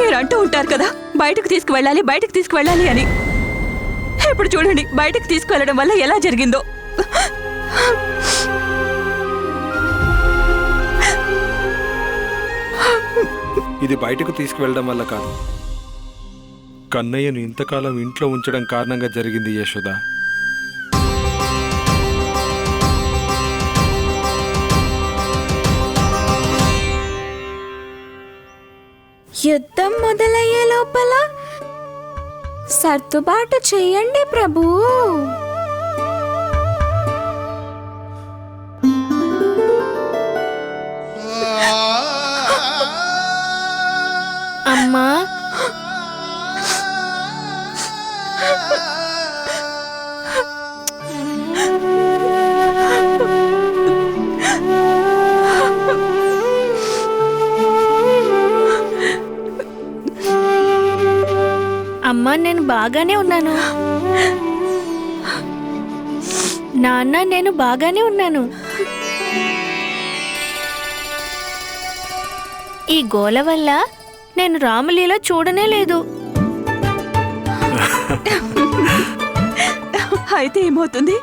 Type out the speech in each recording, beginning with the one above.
మీరు అంటూ ఉంటారు కదా బయటకు తీసుకువెళ్ళాలి బయటకు తీసుకువెళ్ళాలి అని. ఇప్పుడు చూడండి బయటకు తీసుకువెళ్ళడం వల్ల ఎలా జరిగిందో. ఇది బయటకు తీసుకువెళ్ళడం వల్ల కాదు. కన్నయ్యను ఇంతకాలం ఇంట్లో ఉంచడం కారణంగా జరిగింది యశోద. యుద్ధం మొదలయ్యే లోపల సర్దుబాటు చెయ్యండి ప్రభు. అమ్మా అమ్మా నేను బాగానే ఉన్నాను. నాన్న నేను బాగానే ఉన్నాను. ఈ గోల వల్ల నేను రామలీల చూడనే లేదు. అయితే ఏమవుతుంది?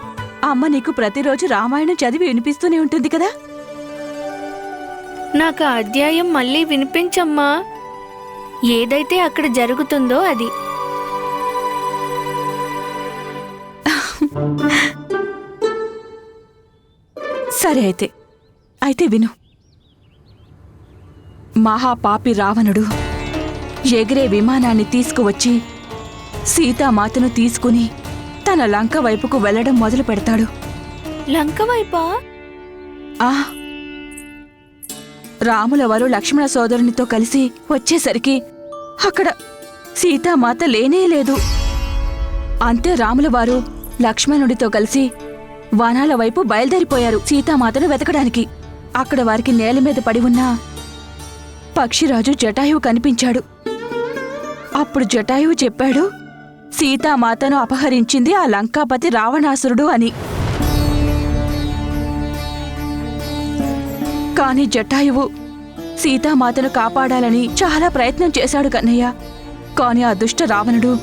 అమ్మ నీకు ప్రతిరోజు రామాయణం చదివి వినిపిస్తూనే ఉంటుంది కదా? నాకు ఆ అధ్యాయం మళ్ళీ వినిపించమ్మా. ఏదైతే అక్కడ జరుగుతుందో అది. సరే అయితే అయితే విను. మహాపాపి రావణుడు ఎగిరే విమానాన్ని తీసుకువచ్చి సీతామాతను తీసుకుని తన లంక వైపుకు వెళ్ళడం మొదలు పెడతాడు. లంక వైపా? ఆ రాముల వారు లక్ష్మణ సోదరునితో కలిసి వచ్చేసరికి అక్కడ సీతామాత లేనే లేదు. అంతే రాముల వారు లక్ష్మణుడితో కలిసి వనాల వైపు బయలుదేరిపోయారు సీతామాతను వెతకడానికి. అక్కడ వారికి నేల మీద పడి ఉన్న పక్షిరాజు జటాయువు కనిపించాడు. అప్పుడు జటాయువు చెప్పాడు సీతామాతను అపహరించింది ఆ లంకాపతి రావణాసురుడు అని. కాని జటాయువు సీతామాతను కాపాడాలని చాలా ప్రయత్నం చేశాడు కన్నయ్య. కాని ఆ దుష్ట రావణుడు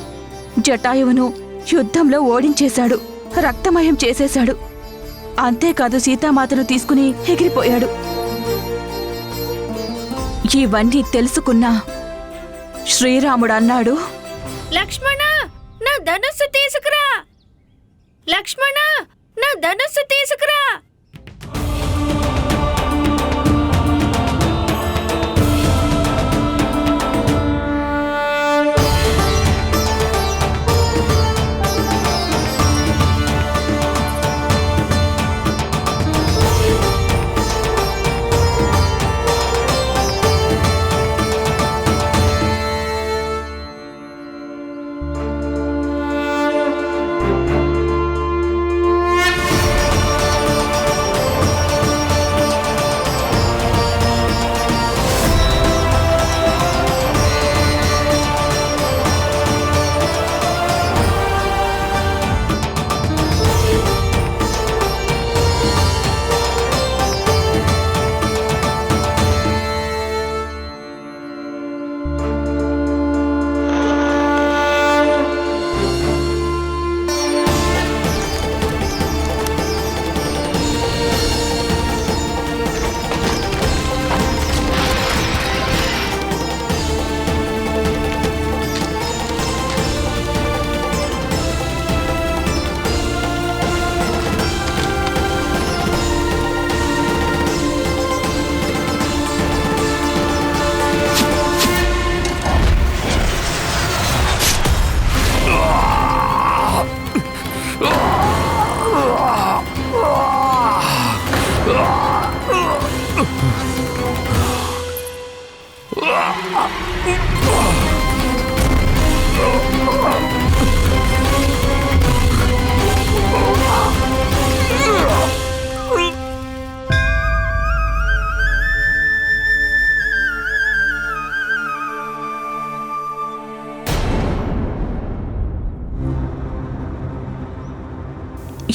జటాయువును యుద్ధంలో ఓడించేశాడు. రక్తమయం చేసేశాడు. అంతేకాదు సీతామాతను తీసుకుని ఎగిరిపోయాడు. ఇవన్నీ తెలుసుకున్నా శ్రీరాముడు అన్నాడు లక్ష్మణ నా ధనుస్సు తీసుకురా. లక్ష్మణ నా ధనుస్సు తీసుకురా.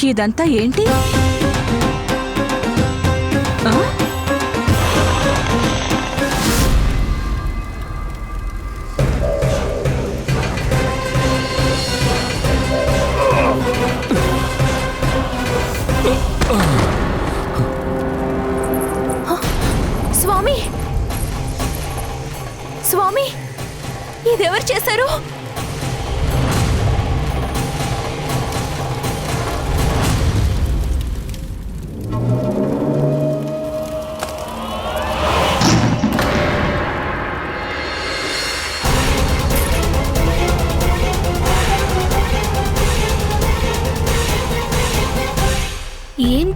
ఇదంతా ఏంటి? స్వామి! స్వామి! ఇదెవరు చేశారు?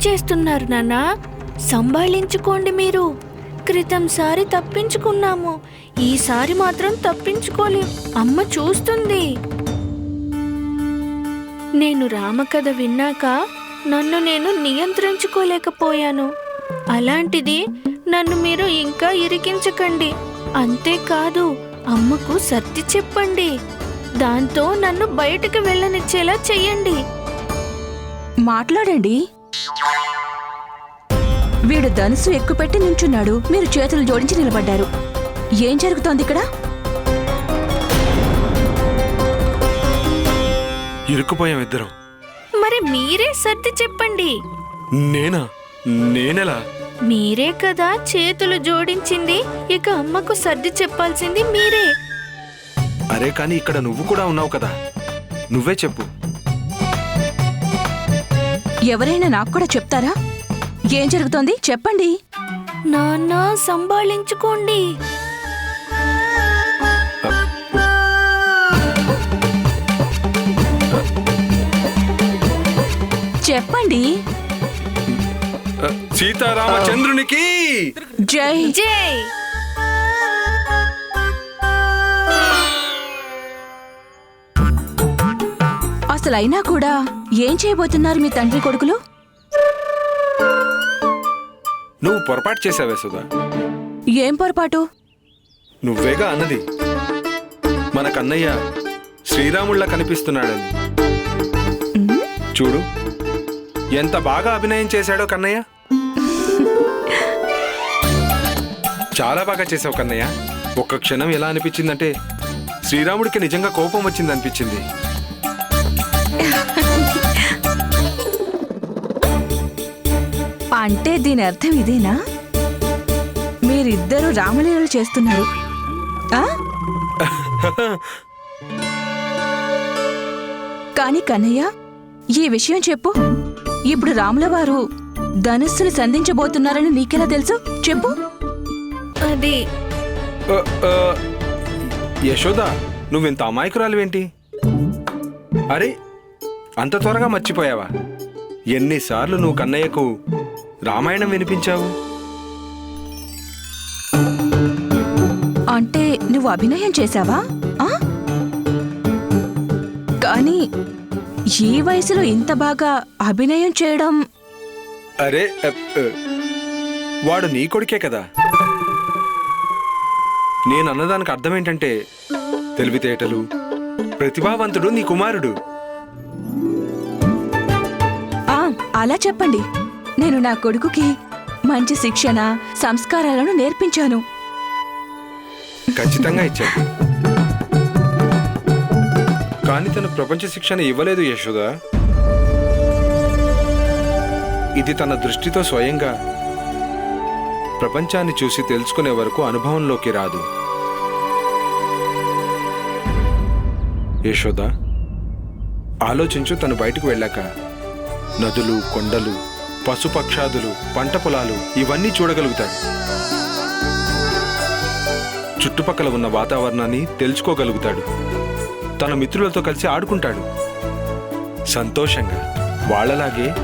చేస్తున్నారు నాన్నా. సంభాళించుకోండి మీరు. క్రితం సారి తప్పించుకున్నాము. ఈసారి మాత్రం తప్పించుకోలేం. అమ్మ చూస్తుంది. నేను రామకథ విన్నాక నన్ను నేను నియంత్రించుకోలేకపోయాను. అలాంటిది నన్ను మీరు ఇంకా ఇరికించకండి. అంతేకాదు అమ్మకు సర్ది చెప్పండి. దాంతో నన్ను బయటకు వెళ్ళనిచ్చేలా చెయ్యండి. మాట్లాడండి. వీడు ధనుసు ఎక్కుపెట్టి నించున్నాడు. మీరు చేతులు జోడించి నిలబడ్డారు. ఏం జరుగుతోంది ఇక్కడ? ఇరుక్కుపోయాం ఇద్దరం. మరి మీరే సర్ది చెప్పండి. నేనా? నేనెలా? మీరే కదా చేతులు జోడించింది. ఇక అమ్మకు సర్ది చెప్పాల్సింది మీరే. అరే కానీ ఇక్కడ నువ్వు కూడా ఉన్నావు కదా. నువ్వే చెప్పు. ఎవరైనా నాకు కూడా చెప్తారా? ఏం జరుగుతోంది? చెప్పండి. నాన్న సంభాళించుకోండి. చెప్పండి. సీతారామచంద్రునికి జై. జై. అసలు అయినా కూడా ఏం చేయబోతున్నారు మీ తండ్రి కొడుకులు? నువ్వు పొరపాటు చేసావే సుధా. ఏం పొరపాటు? నువ్వేగా అన్నది. మన కన్నయ్య శ్రీరాముళ్ళ కనిపిస్తున్నాడని. చూడు ఎంత బాగా అభినయం చేశాడో కన్నయ్య. చాలా బాగా చేసావు కన్నయ్య. ఒక్క క్షణం ఎలా అనిపించిందంటే శ్రీరాముడికి నిజంగా కోపం వచ్చింది అనిపించింది అంటే దీని అర్థం ఇదేనా? మీరిద్దరూ రామలీలలు చేస్తున్నారు. ఆ? కాని కన్నయ్య ఈ విషయం చెప్పు. ఇప్పుడు రాముల వారు ధనుస్సును సంధించబోతున్నారని నీకెలా తెలుసు? చెప్పు. అది యశోద నువ్వింత అమాయకురాలువేంటి? అరే అంత త్వరగా మర్చిపోయావా? ఎన్నిసార్లు నువ్వు కన్నయ్యకు రామాయణం వినిపించావు? అంటే నువ్వు అభినయం చేశావా? ఆ? కానీ ఈ వయసులో ఇంత బాగా అభినయం చేయడం అరే వాడు నీ కొడుకే కదా. నేను అన్నదానికి అర్థం ఏంటంటే తెలివితేటలు ప్రతిభావంతుడు నీ కుమారుడు. అలా చెప్పండి. నేను నా కొడుకుకి మంచి శిక్షణ సంస్కారాలను నేర్పించాను. ఖచ్చితంగా ఇచ్చాడు. కానీ తను ప్రపంచ శిక్షణ ఇవ్వలేదు యశోద. ఇది తన దృష్టితో స్వయంగా ప్రపంచాన్ని చూసి తెలుసుకునే వరకు అనుభవంలోకి రాదు. యశోద ఆలోచించు తను బయటకు వెళ్ళాక నదులు కొండలు పశుపక్షాదులు పంట పొలాలు ఇవన్నీ చూడగలుగుతాడు. చుట్టుపక్కల ఉన్న వాతావరణాన్ని తెలుసుకోగలుగుతాడు. తన మిత్రులతో కలిసి ఆడుకుంటాడు. సంతోషంగా వాళ్ళలాగే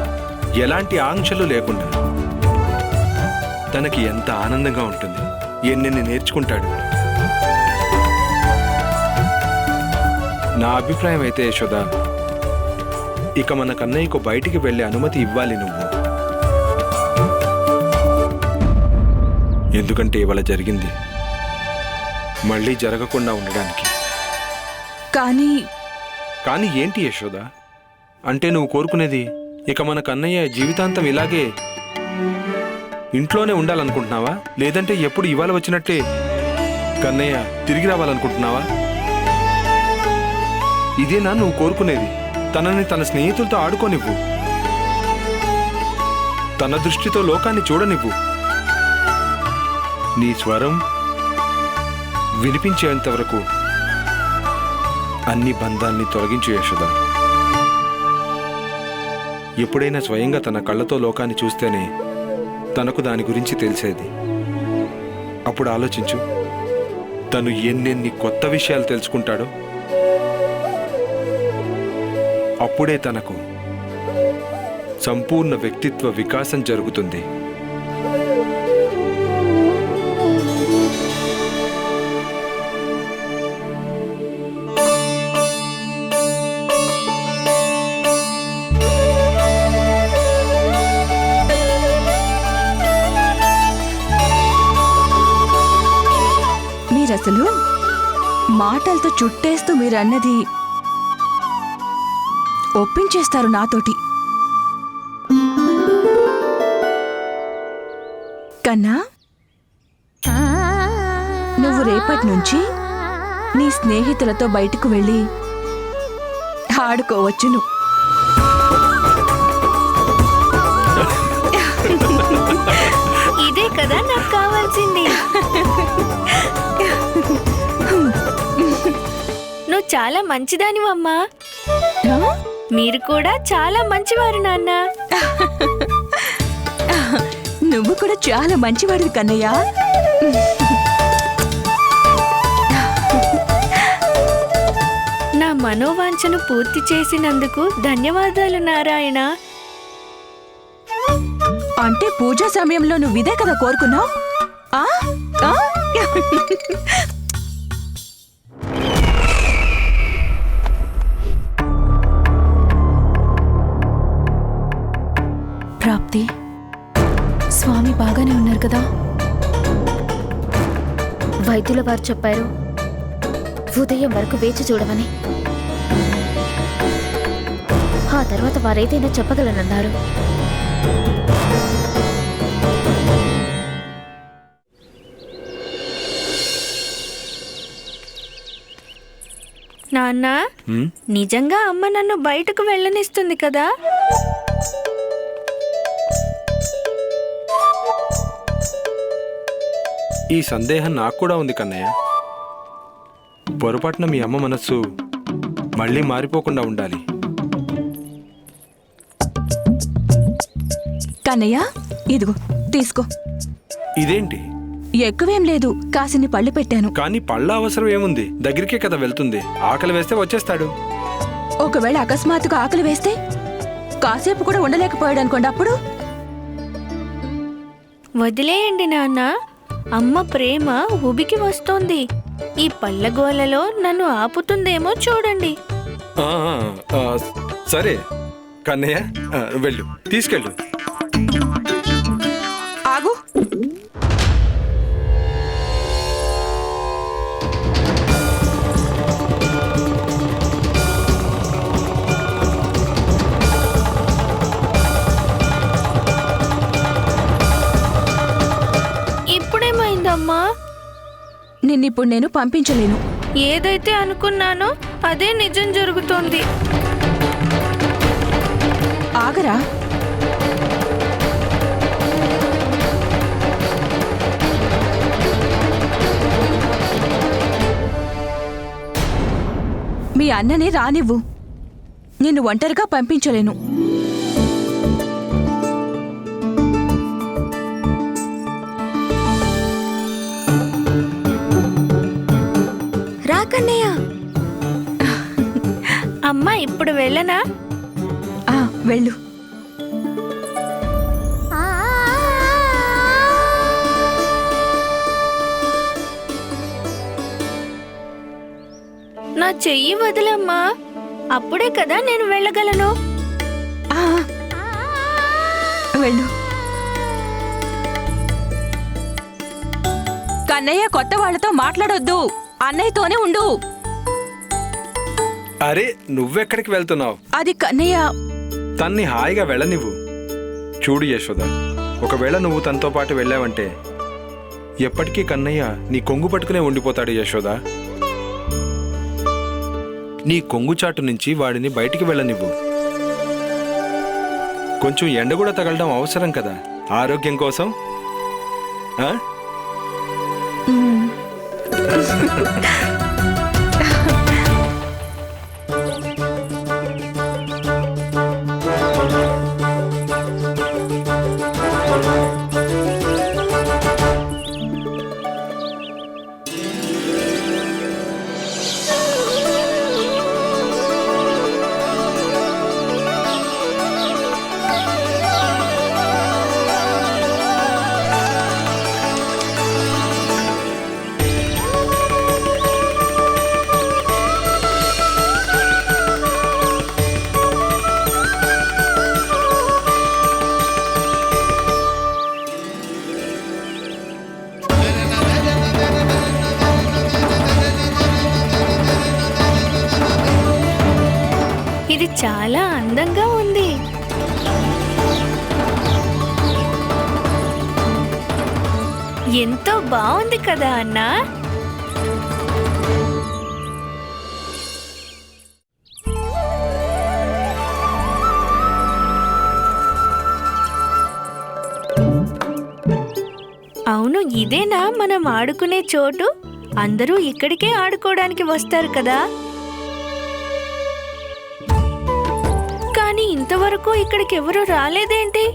ఎలాంటి ఆంక్షలు లేకుండా. తనకి ఎంత ఆనందంగా ఉంటుంది ఎన్నెన్ని నేర్చుకుంటాడు. నా అభిప్రాయం అయితే యశోదా ఇక మన కన్నయ్యకు బయటికి వెళ్ళే అనుమతి ఇవ్వాలి నువ్వు. ఎందుకంటే ఇవాళ జరిగింది. మళ్ళీ జరగకుండా ఉండడానికి. కానీ కానీ ఏంటి యశోద? అంటే నువ్వు కోరుకునేది ఇక మన కన్నయ్య జీవితాంతం ఇలాగే ఇంట్లోనే ఉండాలనుకుంటున్నావా? లేదంటే ఎప్పుడు ఇవాళ వచ్చినట్టే కన్నయ్య తిరిగి రావాలనుకుంటున్నావా? ఇదేనా నువ్వు కోరుకునేది? తనని తన స్నేహితులతో ఆడుకోనివ్వు. తన దృష్టితో లోకాన్ని చూడనివ్వు. నీ స్వరం వినిపించేంతవరకు అన్ని బంధాల్ని తొలగించు యశోద. ఎప్పుడైనా స్వయంగా తన కళ్ళతో లోకాన్ని చూస్తేనే తనకు దాని గురించి తెలిసేది. అప్పుడు ఆలోచించు తను ఎన్నెన్ని కొత్త విషయాలు తెలుసుకుంటాడో అప్పుడే తనకు సంపూర్ణ వ్యక్తిత్వ వికాసం జరుగుతుంది. మీరసలు మాటలతో చుట్టేస్తూ మీరన్నది ఒప్పించేస్తారు నాతోటి. కన్నా నువ్వు రేపటి నుంచి నీ స్నేహితులతో బయటకు వెళ్ళి ఆడుకోవచ్చును ఇదే కదా నాకు కావాల్సింది. నువ్వు చాలా మంచిదానివమ్మా? మీరు కూడా చాలా మంచివారు నాన్న. నువ్వు కూడా చాలా మంచివాడివి కన్నయ్య. నా మనోవాంఛను పూర్తి చేసినందుకు ధన్యవాదాలు నారాయణ. అంటే పూజా సమయంలో నువ్వు ఇదే కదా కోరుకున్నావు? బాగానే ఉన్నారు కదా? వైద్యుల వారు చెప్పారు ఉదయం వరకు వేచి చూడమని. ఆ తర్వాత వారేదైనా చెప్పగలనన్నారు. నాన్న? నిజంగా అమ్మ నన్ను బయటకు వెళ్ళనిస్తుంది కదా? ఈ సందేహం నాకు కూడా ఉంది కన్నయ్య. పొరపాటున మీ అమ్మ మనస్సు మళ్ళీ మారిపోకుండా ఉండాలి. కన్నయ్య ఇదిగో తీసుకో. ఇదేంటి? ఎక్కువేం లేదు కాసిని పళ్ళు పెట్టాను. కానీ పళ్ళ అవసరం ఏముంది? దగ్గరికే కదా వెళ్తుంది. ఆకలి వేస్తే వచ్చేస్తాడు. ఒకవేళ అకస్మాత్తుగా ఆకలి వేస్తే కాసేపు కూడా ఉండలేకపోయాడు అనుకోండి అప్పుడు? వదిలేయండి నాన్న. అమ్మ ప్రేమ ఉబికి వస్తోంది. ఈ పళ్ళగోలలో నన్ను ఆపుతుందేమో చూడండి. సరే కన్నయ్య వెళ్ళు తీసుకెళ్ళు. ఇప్పుడేమైందమ్మా నిన్నిప్పుడు నేను పంపించలేను. ఏదైతే అనుకున్నానో అదే నిజం జరుగుతోంది. ఆగరా. మీ అన్నని రానివ్వు. నిన్ను ఒంటరిగా పంపించలేను. రాకన్నయ్య. అమ్మా ఇప్పుడు వెళ్ళనా? ఆ, వెళ్ళు. నా చెయ్యి వదిలమ్మా. అప్పుడే కదా నేను వెళ్ళగలను. ఆ, వెళ్ళు. కన్నయ్య కొత్త వాళ్ళతో మాట్లాడొద్దు. అన్నయ్యతోనే ఉండు. అరే నువ్వెక్కడికి వెళ్తున్నావు? అది కన్నయ్య. తన్ని హాయిగా వెళ్ళనివ్వు. చూడు యశోద ఒకవేళ నువ్వు తనతో పాటు వెళ్ళావంటే ఎప్పటికీ కన్నయ్య నీ కొంగు పట్టుకునే ఉండిపోతాడు యశోద. నీ కొంగు చాటు నుంచి వాడిని బయటికి వెళ్ళనివ్వు. కొంచెం ఎండ కూడా తగలడం అవసరం కదా. ఆరోగ్యం కోసం ఆ? ハハハハ! కదా అన్నా? అవును ఇదేనా మనం ఆడుకునే చోటు? అందరూ ఇక్కడికే ఆడుకోవడానికి వస్తారు కదా? కానీ ఇంతవరకు ఇక్కడికి ఎవరు రాలేదేంటి?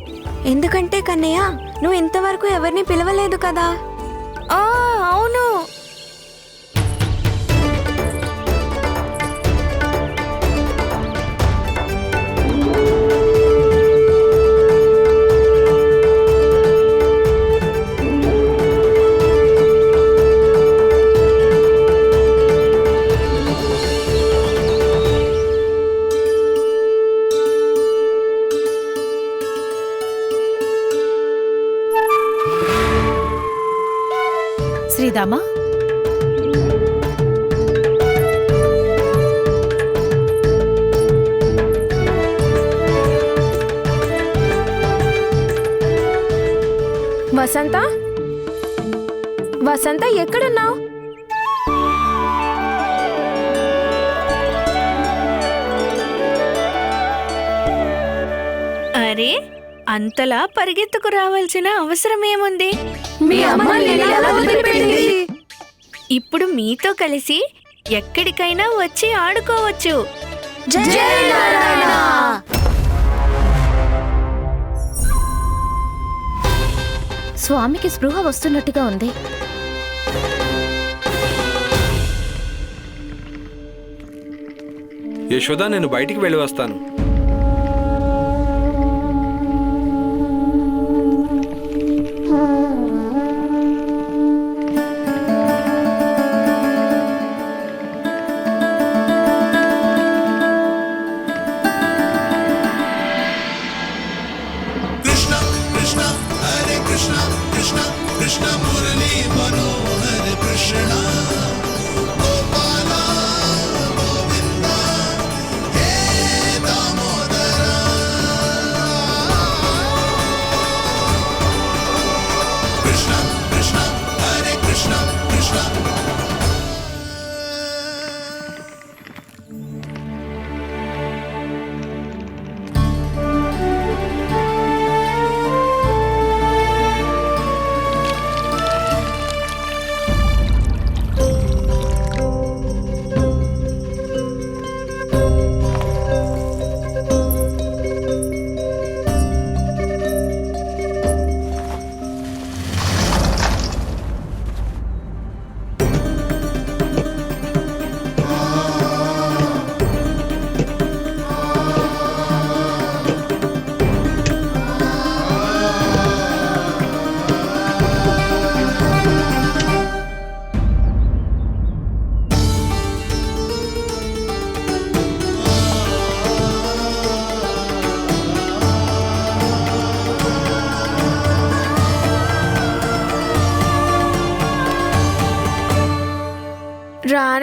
ఎందుకంటే కన్నయ్య నువ్వు ఇంతవరకు ఎవరిని పిలవలేదు కదా? అవును. శ్రీదామా వసంత? వసంత ఎక్కడున్నావు? అరే అంతలా పరిగెత్తుకు రావాల్సిన అవసరం ఏముంది మీ అమ్మ నిన్ను ఎలా వదిలిపెట్టింది? ఇప్పుడు మీతో కలిసి ఎక్కడికైనా వచ్చి ఆడుకోవచ్చు. జై నారాయణ. స్వామికి స్పృహ వస్తున్నట్టుగా ఉంది. యశోద నేను బయటికి వెళ్ళి వస్తాను.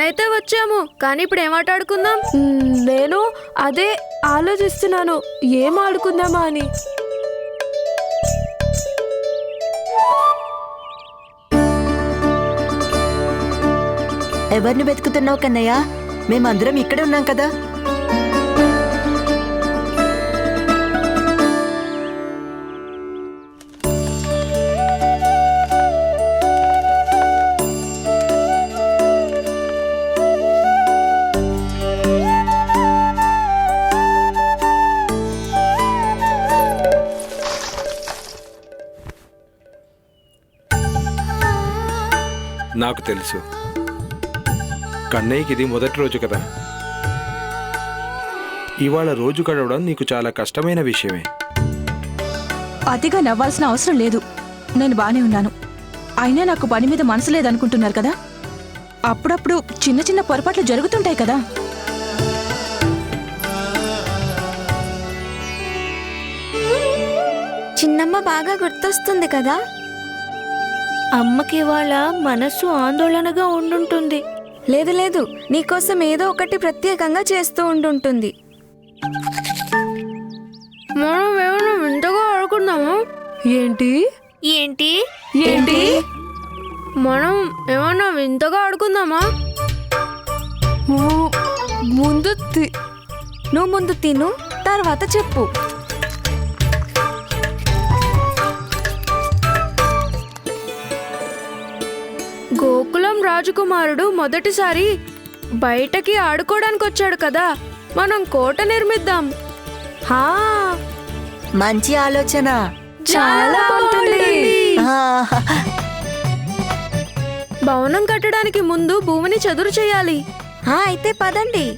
రానైతే వచ్చాము కానీ ఇప్పుడు ఏం ఆట ఆడుకుందాం? నేను అదే ఆలోచిస్తున్నాను. ఏం ఆడుకుందామా అని. ఎవరిని వెతుకుతున్నావు కన్నయ్య? మేమందరం ఇక్కడే ఉన్నాం కదా. నాకు తెలుసు. కన్నయ్యకి ఇది మొదటి రోజు కదా. ఇవాళ రోజు గడవడం నీకు చాలా కష్టమైన విషయమే. అతిగా నవ్వాల్సిన అవసరం లేదు. నేను బానే ఉన్నాను. అయినా నాకు పని మీద మనసు లేదనుకుంటున్నారు కదా? అప్పుడప్పుడు చిన్న చిన్న పొరపాట్లు జరుగుతుంటాయి కదా? చిన్నమ్మ బాగా గుర్తొస్తుంది కదా? అమ్మకి ఇవాళ మనస్సు ఆందోళనగా ఉండుంటుంది. లేదు లేదు. నీకోసం ఏదో ఒకటి ప్రత్యేకంగా చేస్తూ ఉంటుంటుంది మనం ఏమైనా వింతగా ఆడుకుందామా? ఏంటి? ఏంటి? ఏంటి? మనం ఏమన్నా వింతగా ఆడుకుందామా? ముందు నువ్వు ముందు తిను తర్వాత చెప్పు. గోకులం రాజకుమారుడు మొదటిసారి బయటకి ఆడుకోవడానికి వచ్చాడు కదా. మనం కోట నిర్మిద్దాం. హా! మంచి ఆలోచన. చాలా బాగుంటుంది భవనం కట్టడానికి ముందు భూమిని చదురు చేయాలి. అయితే పదండి.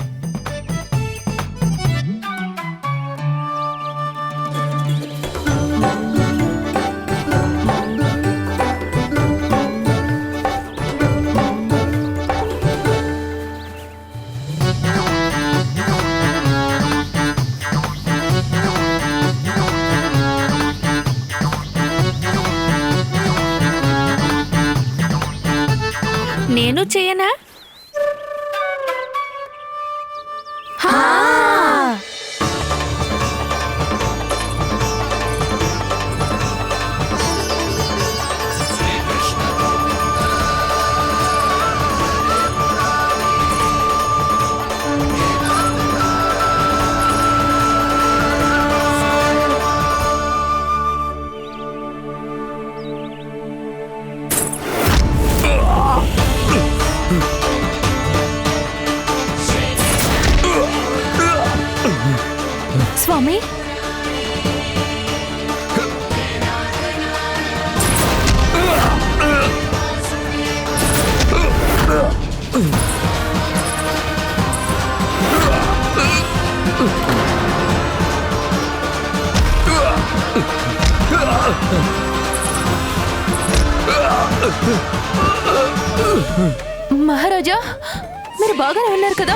నేను మహారాజా మీరు బాగానే ఉన్నారు కదా?